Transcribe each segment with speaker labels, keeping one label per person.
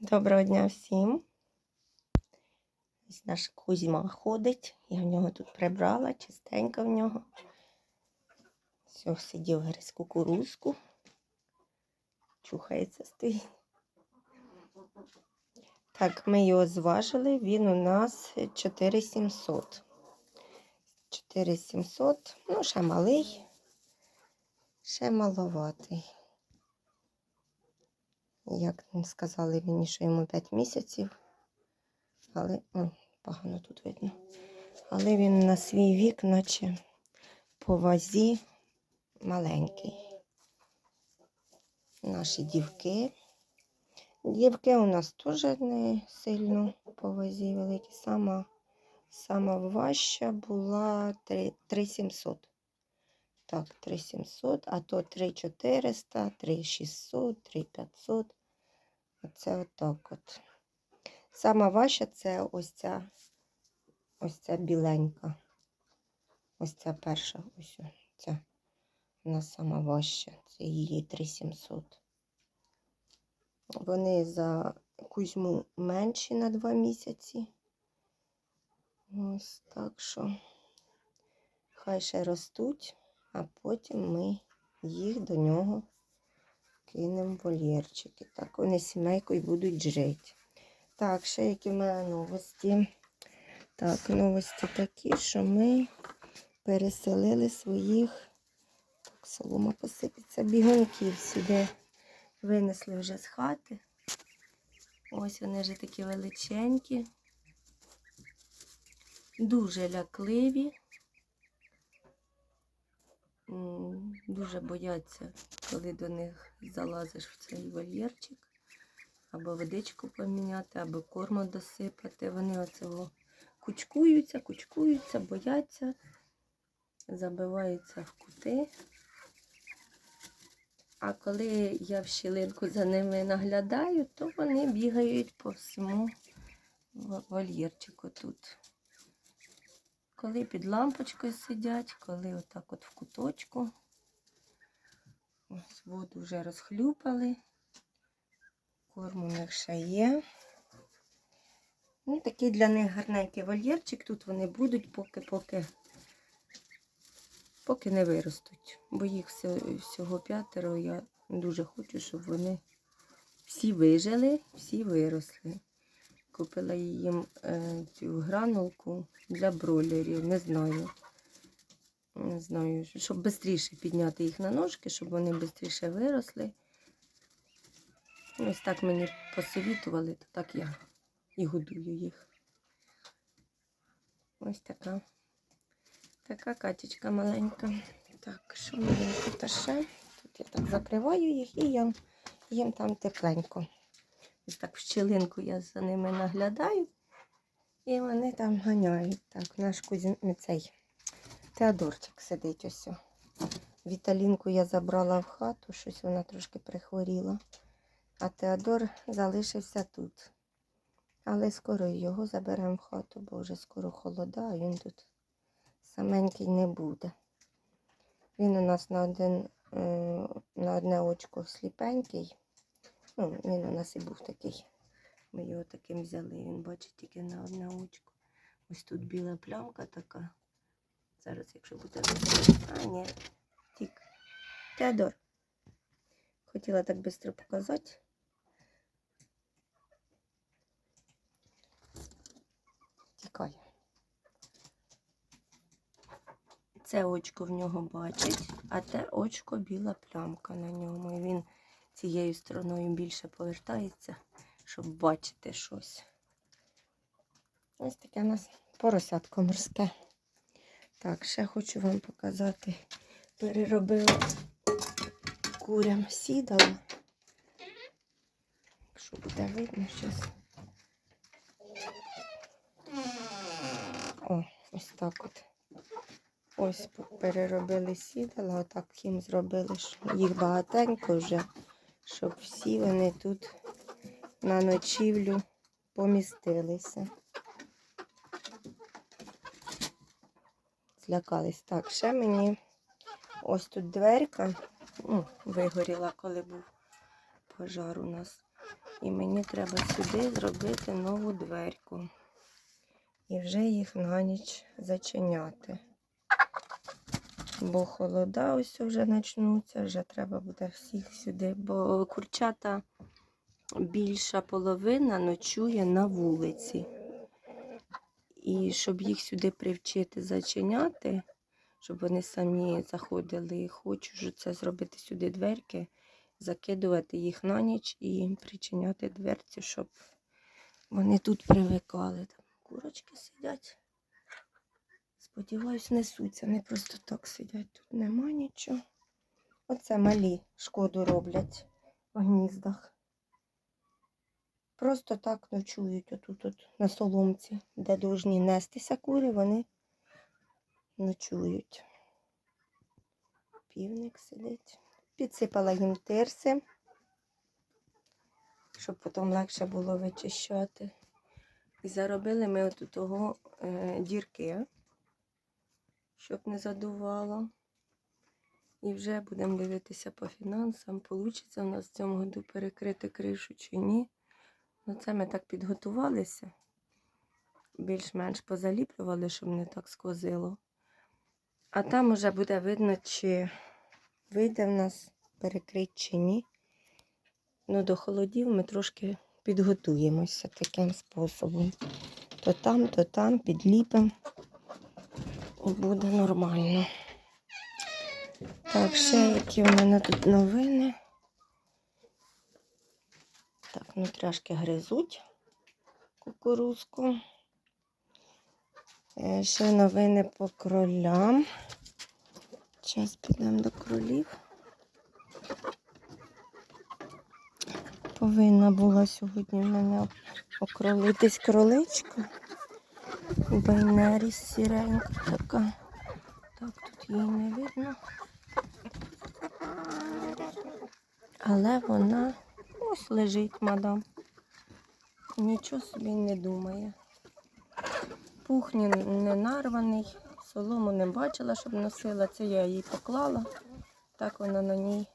Speaker 1: Доброго дня всім. Ось наш Кузьма ходить. Я в нього тут прибрала, чистенько в нього. Все, сидів гриз кукурузку. Чухається стоїть. Так, ми його зважили. Він у нас 4700. 4700. Ну, ще малий, ще маловатий. Як сказали мені, що йому 5 місяців, але о, погано тут видно. Але він на свій вік, наче по вазі маленький. Наші дівки. Дівки у нас теж не сильно по вазі великі. Сама, сама важча була 3700. Так, 3700, а то 3400, 3600, 3500. Оце отак от. Сама важча це ось ця, ось ця біленька. Ось ця перша, ось ця. Вона сама важча. Це її 3700. Вони за Кузьму менші на 2 місяці. Ось так що хай ще ростуть а потім ми їх до нього кинемо вольєрчики. Так, вони сімейкою будуть жити. Так, ще які в мене новості. Так, новості такі, що ми переселили своїх, так, солома посипеться, бігунків сюди винесли вже з хати. Ось вони вже такі величенькі, дуже лякливі. Дуже бояться, коли до них залазиш в цей вольєрчик, або водичку поміняти, або корму досипати. Вони оцього кучкуються, кучкуються, бояться, забиваються в кути. А коли я в щілинку за ними наглядаю, то вони бігають по всьому вольєрчику тут. Коли під лампочкою сидять, коли отак от в куточку. Ось воду вже розхлюпали. Корм у них ще є. Ну, такий для них гарненький вольєрчик. Тут вони будуть, поки, поки, не виростуть. Бо їх всього п'ятеро. Я дуже хочу, щоб вони всі вижили, всі виросли. Купила їм е, цю гранулку для бройлерів. Не знаю. Не знаю, щоб швидше підняти їх на ножки, щоб вони швидше виросли. Ось так мені посовітували, то так я і годую їх. Ось така. Така качечка маленька. Так, що мені тут ще? Тут я так закриваю їх і їм, їм там тепленько. Ось так в щілинку я за ними наглядаю. І вони там ганяють. Так, наш кузін цей Теодорчик сидить ось. Віталінку я забрала в хату, щось вона трошки прихворіла. А Теодор залишився тут. Але скоро його заберемо в хату, бо вже скоро холода, а він тут саменький не буде. Він у нас на один, е, на одне очко сліпенький. Ну, він у нас і був такий. Ми його таким взяли. Він бачить тільки на одне очко. Ось тут біла плямка така. Зараз, якщо буде. А, ні. Тік. Теодор. Хотіла так швидко показати. Тікає. Це очко в нього бачить, а те очко біла плямка на ньому. І він цією стороною більше повертається, щоб бачити щось. Ось таке у нас поросятко морське. Так, ще хочу вам показати. Переробила курям сідало. Якщо буде видно щось. О, ось так от. Ось переробили сідала, отак їм зробили, що їх багатенько вже, щоб всі вони тут на ночівлю помістилися. Злякались. Так, ще мені ось тут дверка ну, вигоріла, коли був пожар у нас. І мені треба сюди зробити нову дверку. І вже їх на ніч зачиняти. Бо холода ось вже почнуться, вже треба буде всіх сюди, бо курчата більша половина ночує на вулиці. І щоб їх сюди привчити зачиняти, щоб вони самі заходили, хочу це зробити сюди дверки, закидувати їх на ніч і причиняти дверці, щоб вони тут привикали. Там курочки сидять. Сподіваюсь, несуться, не просто так сидять. Тут нема нічого. Оце малі шкоду роблять в гніздах. Просто так ночують отут от на соломці, де должні нестися кури, вони ночують. Півник сидить. Підсипала їм тирси, щоб потім легше було вичищати. І заробили ми от того е, дірки, щоб не задувало. І вже будемо дивитися по фінансам, получиться у нас в цьому году перекрити кришу чи ні. Ну, це ми так підготувалися. Більш-менш позаліплювали, щоб не так сквозило. А там уже буде видно, чи вийде в нас перекрити чи ні. Ну, до холодів ми трошки підготуємося таким способом. То там, то там підліпимо. Буде нормально. Так, ще які в мене тут новини. Так, нутряшки гризуть кукурузку. Е, Ще новини по кролям. Зараз підемо до кролів. Повинна була сьогодні в мене окролитись кроличка. Байнері сіренька така. Так, тут її не видно. Але вона ось лежить, мадам. Нічого собі не думає. Пухні не нарваний, солому не бачила, щоб носила. Це я їй поклала. Так вона на ній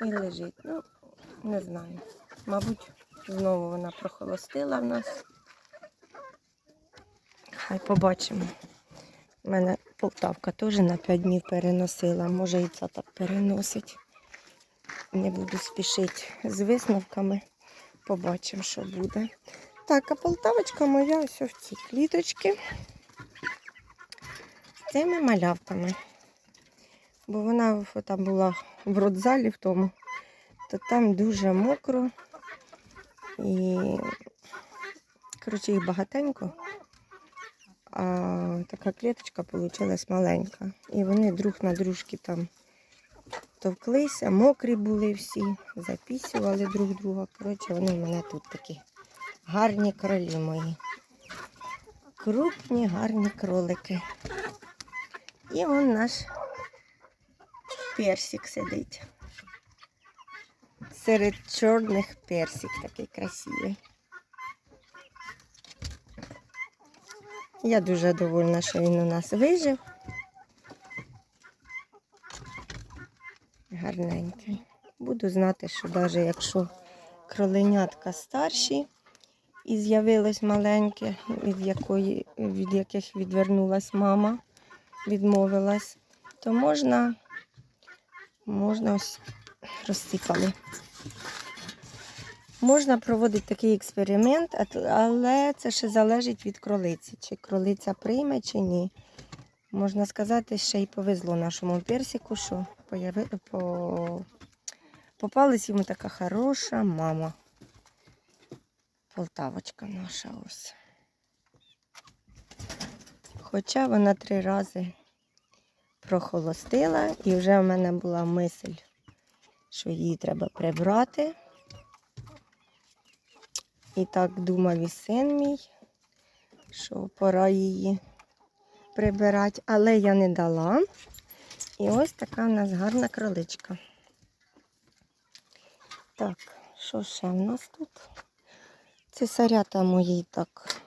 Speaker 1: і лежить. Ну, не знаю. Мабуть, знову вона прохолостила в нас. Хай побачимо. У мене Полтавка теж на 5 днів переносила. Може і це так переносить. Не буду спішити з висновками. Побачимо, що буде. Так, а полтавочка моя ось в цій кліточці. З цими малявками. Бо вона там була в родзалі в тому, то там дуже мокро. І, коротше, їх багатенько. А така клеточка вийшла маленька. І вони друг на дружки там товклися, мокрі були всі, запісювали друг друга. Коротше, вони в мене тут такі гарні кролі мої. Крупні, гарні кролики. І вон наш персик сидить. Серед чорних персик такий красивий. Я дуже довольна, що він у нас вижив. Гарненький. Буду знати, що навіть якщо кроленятка старші і з'явилось маленьке, від, якої, від яких відвернулась мама, відмовилась, то можна, можна ось розсипали. Можна проводити такий експеримент, але це ще залежить від кролиці. Чи кролиця прийме, чи ні. Можна сказати, ще й повезло нашому персику, що появи... по... попалась йому така хороша мама. Полтавочка наша ось. Хоча вона три рази прохолостила, і вже в мене була мисль, що її треба прибрати. І так думав і син мій, що пора її прибирати, але я не дала. І ось така в нас гарна кроличка. Так, що ще в нас тут? Цесарята мої так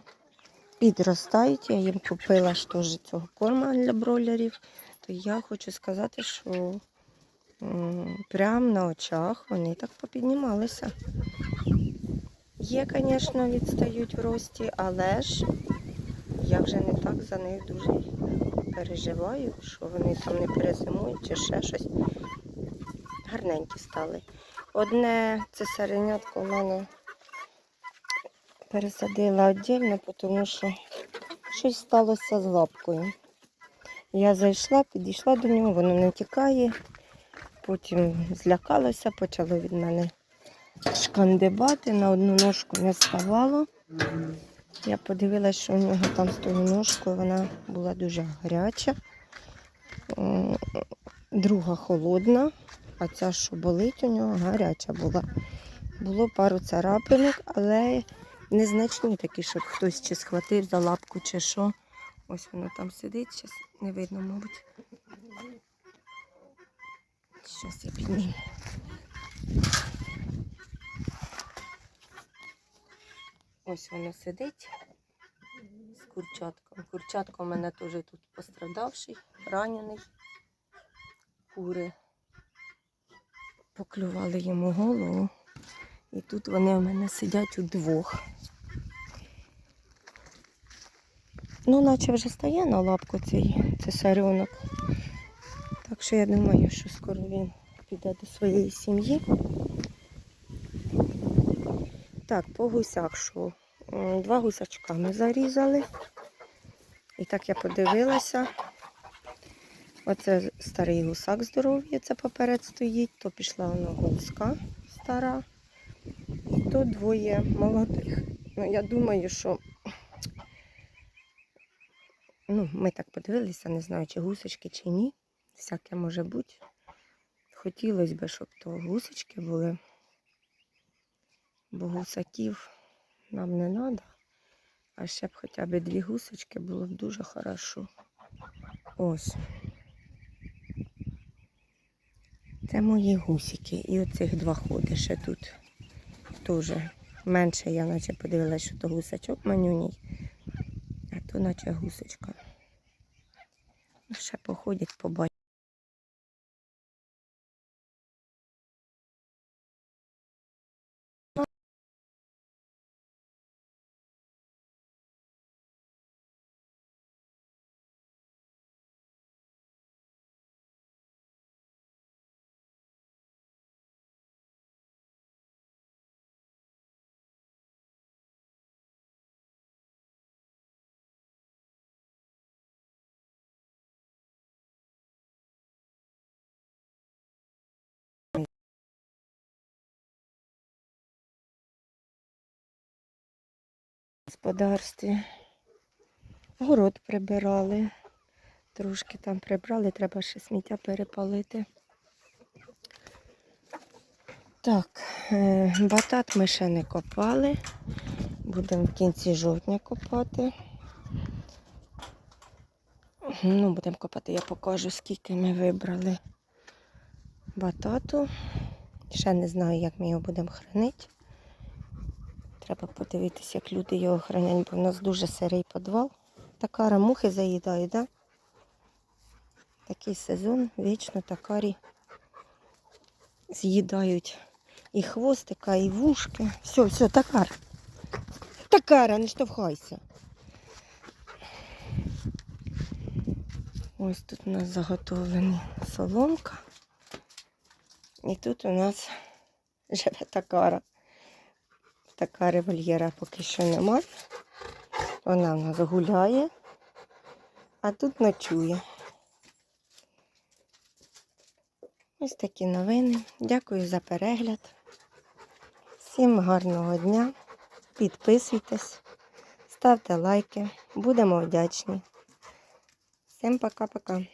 Speaker 1: підростають. Я їм купила теж цього корма для бройлерів. То я хочу сказати, що прямо на очах вони так попіднімалися. Є, звісно, відстають в рості, але ж я вже не так за них дуже переживаю, що вони там не перезимують чи ще щось. Гарненькі стали. Одне це серенятко у мене пересадила віддільно, тому що щось сталося з лапкою. Я зайшла, підійшла до нього, воно не тікає. Потім злякалося, почало від мене шкандибати, на одну ножку не ставало. Я подивилася, що у нього там з тою ножкою вона була дуже гаряча, друга холодна, а ця, що болить у нього, гаряча була. Було пару царапинок, але незначні такі, щоб хтось чи схватив за лапку, чи що. Ось воно там сидить, зараз не видно, мабуть. Зараз я підніму. Ось воно сидить з курчатком. Курчатко в мене теж тут пострадавший, ранений. Кури поклювали йому голову. І тут вони в мене сидять удвох. Ну, наче вже стає на лапку цей цесарюнок. Так що я думаю, що скоро він піде до своєї сім'ї. Так, по гусях що? Два гусачка ми зарізали. І так я подивилася. Оце старий гусак здоров'я, це поперед стоїть, то пішла вона гуска стара, і то двоє молодих. Ну, я думаю, що ну, ми так подивилися, не знаю, чи гусочки, чи ні. Всяке може бути. Хотілося б, щоб то гусочки були, бо гусаків нам не треба. А ще б хоча б дві гусочки було б дуже хорошо. Ось. Це мої гусики. І оцих два ходи ще тут. Теж менше я наче подивилася, що то гусачок манюній, а то наче гусочка. Ще походять, побачать. Господарстві. Город прибирали. Трошки там прибрали, треба ще сміття перепалити. Так, е, батат ми ще не копали. Будемо в кінці жовтня копати. Ну, будемо копати, я покажу, скільки ми вибрали батату. Ще не знаю, як ми його будемо хранити. Треба подивитися, як люди його хранять, бо в нас дуже сирий підвал. Такара мухи заїдає, да? Такий сезон, вічно такарі з'їдають і хвостика, і вушки. Все, все, такар. Такара, не штовхайся. Ось тут у нас заготовлена соломка. І тут у нас живе такара. Така револьєра поки що немає. Вона в нас гуляє, а тут ночує. Ось такі новини. Дякую за перегляд. Всім гарного дня. Підписуйтесь, ставте лайки. Будемо вдячні. Всім пока-пока.